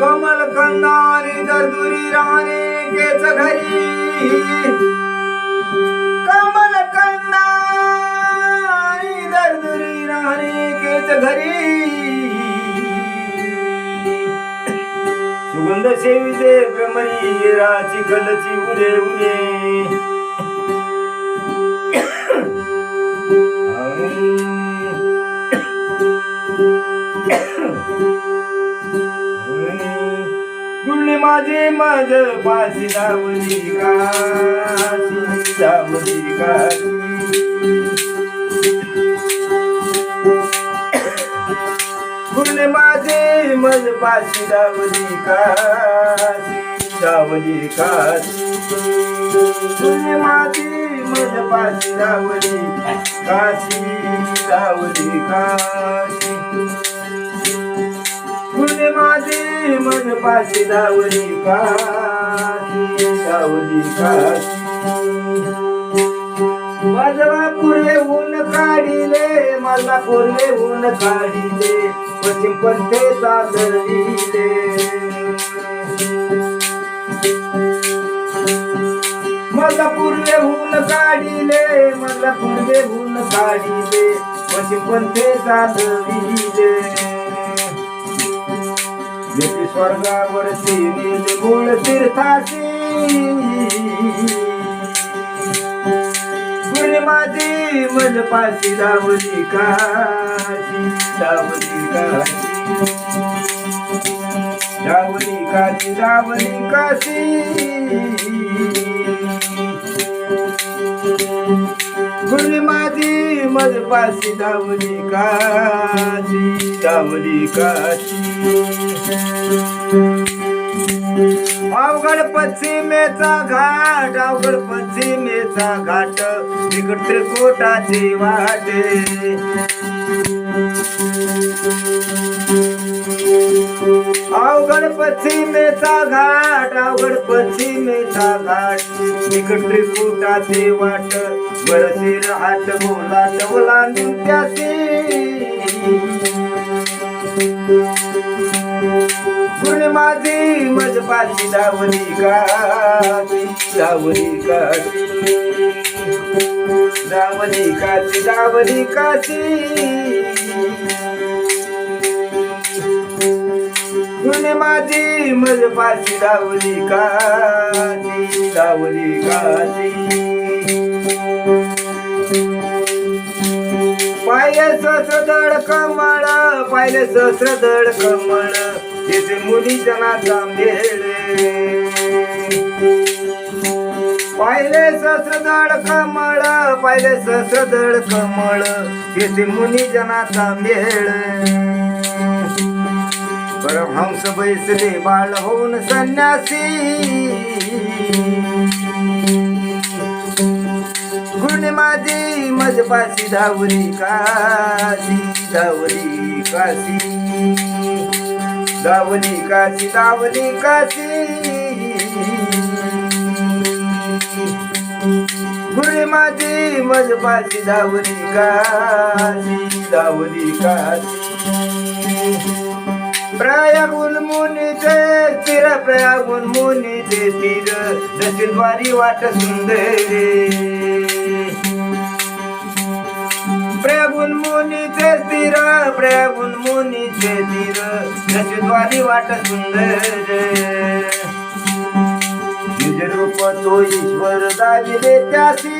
कमल कंदारी दर्दुरी राणे केच घरी. कमल कंदारी दर्दुरी राणे केच घरी. सुगंध सेविते भ्रमरी राची कलची उरे उरे माझे माझ पाशी दावली काशी दावली काशी गुळणी माझे मज पाशी दावली काशी दावली काशी गुळणी माझे मज पाशी दावली काशी दावली काशी मन पाशी धावली काशी धावली काशी माझा पुरे ऊन काढिले माझा पुरे ऊन काढिले पश्चिम पंथे चालविले मला पूर्वे ऊन काढिले मला पूर्वे ऊन काढिले पश्चिम पंथे चालविले येथे स्वर्गावरती निर्मूळ तीर्थाची गुण माझी मज पाशी दावली काशी दावली काशी. दावली काशी दावली काशी. माझी मज पाशी दावली काशी दावली काशी. अवघड पश्चिमेचा घाट अवघड पश्चिमेचा घाट तिकड त्रिकोटाची वाटे. अवघड पश्चिमेचा घाट अवघड पश्चिमेचा घाट. तिकड त्रिकुटाचे वाट बरशीर हाट बोला टवला त्याची गुण माझी मज पाची काची दावली काची दावली काची दावली काची माझी मज पाची दावली काजी दावली काजी पाय सहस्र कमळ पाहिले सहस्र कमळ येथे मुली जनाचा मेळ. पाहिले सहस्र कमळ पाहिले सहस्र कमळ येथे मुनी जनाचा मेळ. परमहंस बैसले बाळ होऊन संन्यासी. गुण माझी मज पाशी काशी धावली काशी. धावली काशी धावली काशी. गुण माझी मज पाशी काशी धावली काशी. प्रयागुन मुनीचे तीर प्रयागुन मुनीचे तीर दक्षिण द्वारी वाट सुंदरे. प्रयागुल मुनीचे तीर प्रयागुन मुनीचे तीर दक्षिण द्वारी वाट सुंदर. निज रूप तो ईश्वर दाविले त्यासी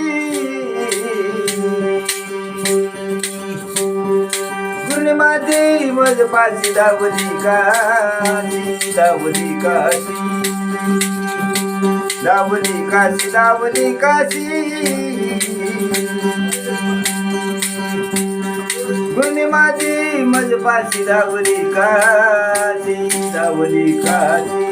मज पाशी दावली काशी दावली काशी. दावली काशी दावली काशी. गुण माझी मज पाशी दावली काशी दावली काशी.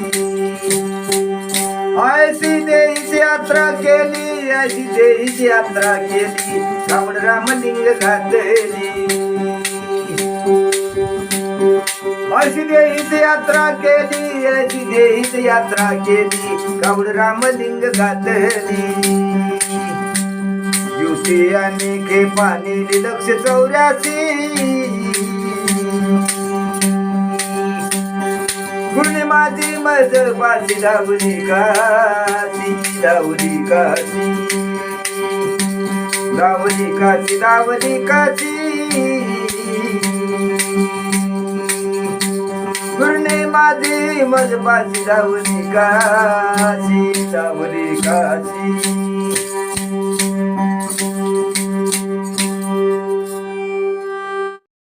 ऐशी देहीची यात्रा केली अशी देहीची यात्रा केली. रावण रामलिंग घातली. अशी यात्रा केली अशी देहित यात्रा केली कावड रामलिंग घातली युती आणि खेपानी लक्ष चौऱ्यासी. पूर्णिमाची माझी मज मज धावली काशी धावली काशी धावली काशी धावली काशी माझी मज पाशी जाऊनी काशी जाऊनी काशी